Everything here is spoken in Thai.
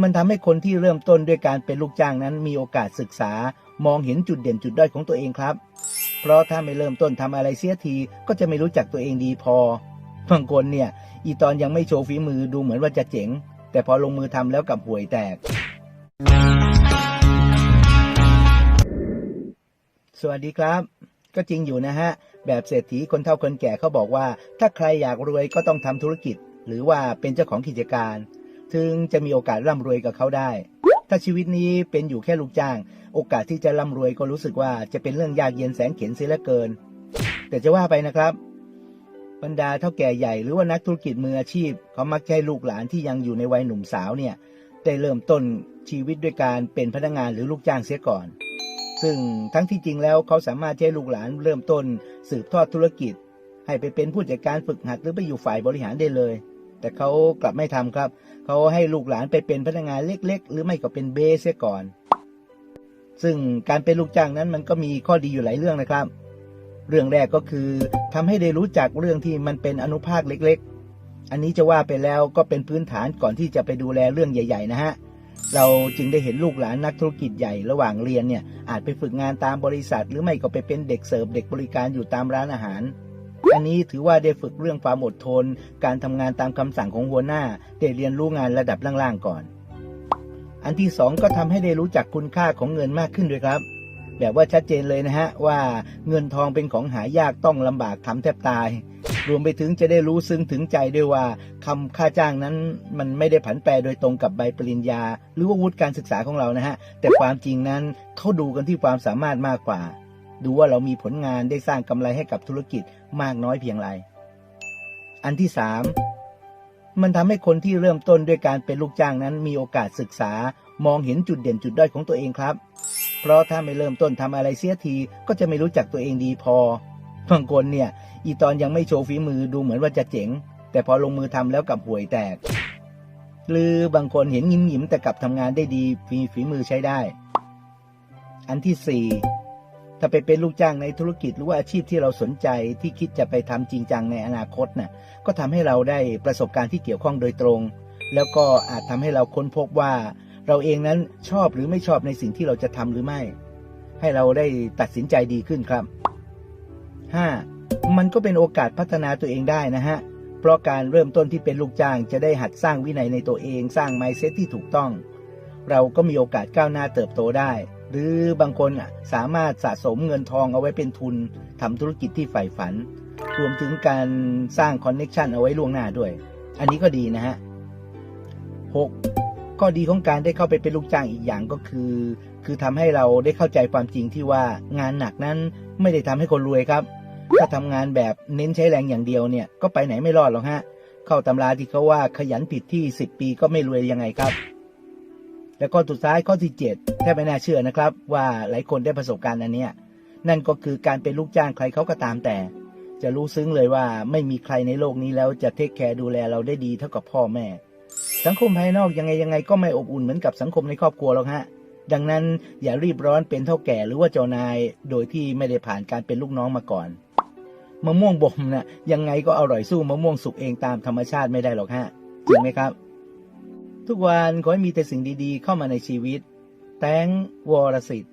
มันทำให้คนที่เริ่มต้นด้วยการเป็นลูกจ้างนั้นมีโอกาสศึกษามองเห็นจุดเด่นจุดด้อยของตัวเองครับ เพราะถ้าไม่เริ่มต้นทำอะไรเสียทีก็จะไม่รู้จักตัวเองดีพอบางคนเนี่ย อีตอนยังไม่โชว์ฝีมือดูเหมือนว่าจะเจ๋ง แต่พอลงมือทำแล้วกับห่วยแตก สวัสดีครับ ก็จริงอยู่นะฮะ แบบเศรษฐีคนเฒ่าคนแก่เขาบอกว่า ถ้าใครอยากรวยก็ต้องทำธุรกิจ หรือว่าเป็นเจ้าของกิจการ ถึงจะมีโอกาสร่ำรวยกับเขาได้ ถ้าชีวิตนี้เป็นอยู่แค่ลูกจ้าง โอกาสที่จะร่ำรวยก็รู้สึกว่าจะเป็นเรื่องยากเย็นแสนเข็ญเสียเหลือเกิน แต่จะว่าไปนะครับบรรดาเท่าแก่ใหญ่หรือว่านักธุรกิจมืออาชีพ เขามักให้ลูกหลานที่ยังอยู่ในวัยหนุ่มสาวเนี่ยได้เริ่มต้นชีวิตด้วยการเป็นพนักงานหรือลูกจ้างเสียก่อน ซึ่งทั้งที่จริงแล้วเขาสามารถใช้ลูกหลานเริ่มต้น สืบทอดธุรกิจ ให้ไปเป็นผู้จัดการฝึกหัดหรือไปอยู่ฝ่ายบริหารได้เลย แต่เขากลับไม่ทำครับ เขาให้ลูกหลานไปเป็นพนักงานเล็ก ๆ หรือไม่ก็เป็นเบสเสียก่อน ซึ่งการเป็นลูกจ้างนั้นมันก็มีข้อดีอยู่หลายเรื่องนะครับ เรื่องแรกก็คือทำให้ได้รู้จักเรื่องที่มันเป็นอนุภาคเล็ก ๆ อันนี้จะว่าไปแล้วก็เป็นพื้นฐานก่อนที่จะไปดูแลเรื่องใหญ่ ๆ นะฮะเราจึงได้เห็นลูกหลานนักธุรกิจใหญ่ระหว่างเรียนเนี่ยอาจไปฝึกงานตามบริษัท หรือไม่ก็ไปเป็นเด็กเสิร์ฟเด็กบริการอยู่ตามร้านอาหาร อันนี้ถือว่าได้ฝึกเรื่องความอดทน การทำงานตามคำสั่งของหัวหน้าได้เรียนรู้งานระดับล่างๆก่อน อันที่สองก็ทำให้ได้รู้จักคุณค่าของเงินมากขึ้นด้วยครับ แบบว่าชัดเจนเลยนะฮะว่าเงินทองเป็นของหายากต้องลำบากทำแทบตาย รวมไปถึงจะได้รู้ซึ้งถึงใจด้วยว่าคำค่าจ้างนั้นมันไม่ได้ผันแปรโดยตรงกับใบปริญญา หรือว่าวุฒิการศึกษาของเรานะฮะแต่ความจริงนั้นเขาดูกันที่ความสามารถมากกว่า ดูว่าเรามีผลงานได้สร้างกำไรให้กับธุรกิจมากน้อยเพียงไร อันที่สามมันทำให้คนที่เริ่มต้นด้วยการเป็นลูกจ้างนั้นมีโอกาสศึกษามองเห็นจุดเด่นจุดด้อยของตัวเองครับ เพราะถ้าไม่เริ่มต้นทำอะไรเสียทีก็จะไม่รู้จักตัวเองดีพอบางคนเนี่ย อีตอนยังไม่โชว์ฝีมือดูเหมือนว่าจะเจ๋ง แต่พอลงมือทำแล้วกับห่วยแตก หรือบางคนเห็นยิ้มยิ้มๆแต่กลับทำงานได้ดีมีฝีมือใช้ได้ อันที่สี่ ถ้าไปเป็นลูกจ้างในธุรกิจหรือว่าอาชีพที่เราสนใจที่คิดจะไปทำจริงจังในอนาคตน่ะก็ทำให้เราได้ประสบการณ์ที่เกี่ยวข้องโดยตรง แล้วก็อาจทำให้เราค้นพบว่า เราเองนั้นชอบหรือไม่ชอบในสิ่งที่เราจะทำหรือไม่ ให้เราได้ตัดสินใจดีขึ้นครับ 5. มันก็เป็นโอกาสพัฒนาตัวเองได้นะฮะเพราะการเริ่มต้นที่เป็นลูกจ้างจะได้หัดสร้างวินัยในตัวเองสร้างไมเซ็ตที่ถูกต้อง เราก็มีโอกาสก้าวหน้าเติบโตได้ หรือบางคนอะสามารถสะสมเงินทองเอาไว้เป็นทุนทำธุรกิจที่ใฝ่ฝัน รวมถึงการสร้างคอนเน็ชันเอาไว้ล่วงหน้าด้วย อันนี้ก็ดีนะฮะ 6. ข้อดีของการได้เข้าไปเป็นลูกจ้างอีกอย่างก็คือ คือทำให้เราได้เข้าใจความจริงที่ว่างานหนักนั้นไม่ได้ทำให้คนรวยครับ ถ้าทำงานแบบเน้นใช้แรงอย่างเดียวเนี่ยก็ไปไหนไม่รอดหรอกฮะ เข้าตำราที่เขาว่าขยันผิดที่ 10 ปีก็ไม่รวยยังไงครับ แล้วก็สุดท้ายข้อที่ 7 แทบไม่น่าเชื่อนะครับ ว่าหลายคนได้ประสบการณ์อันเนี้ยนั่นก็คือการเป็นลูกจ้างใครเขาก็ตามแต่ จะรู้ซึ้งเลยว่าไม่มีใครในโลกนี้แล้วจะเทคแคร์ดูแลเราได้ดีเท่ากับพ่อแม่ สังคมภายนอกยังไงยังไงก็ไม่อบอุ่นเหมือนกับสังคมในครอบครัวหรอกฮะดังนั้นอย่ารีบร้อนเป็นเท่าแก่หรือว่าเจ้านาย โดยที่ไม่ได้ผ่านการเป็นลูกน้องมาก่อนมะม่วงบ่มนะ่ะยังไงก็อร่อยสู้มะม่วงสุกเองตามธรรมชาติไม่ได้หรอกฮะจริงไหมครับ ทุกวันขอให้มีแต่สิ่งดีๆ เข้ามาในชีวิต แตงวรสิทธิ์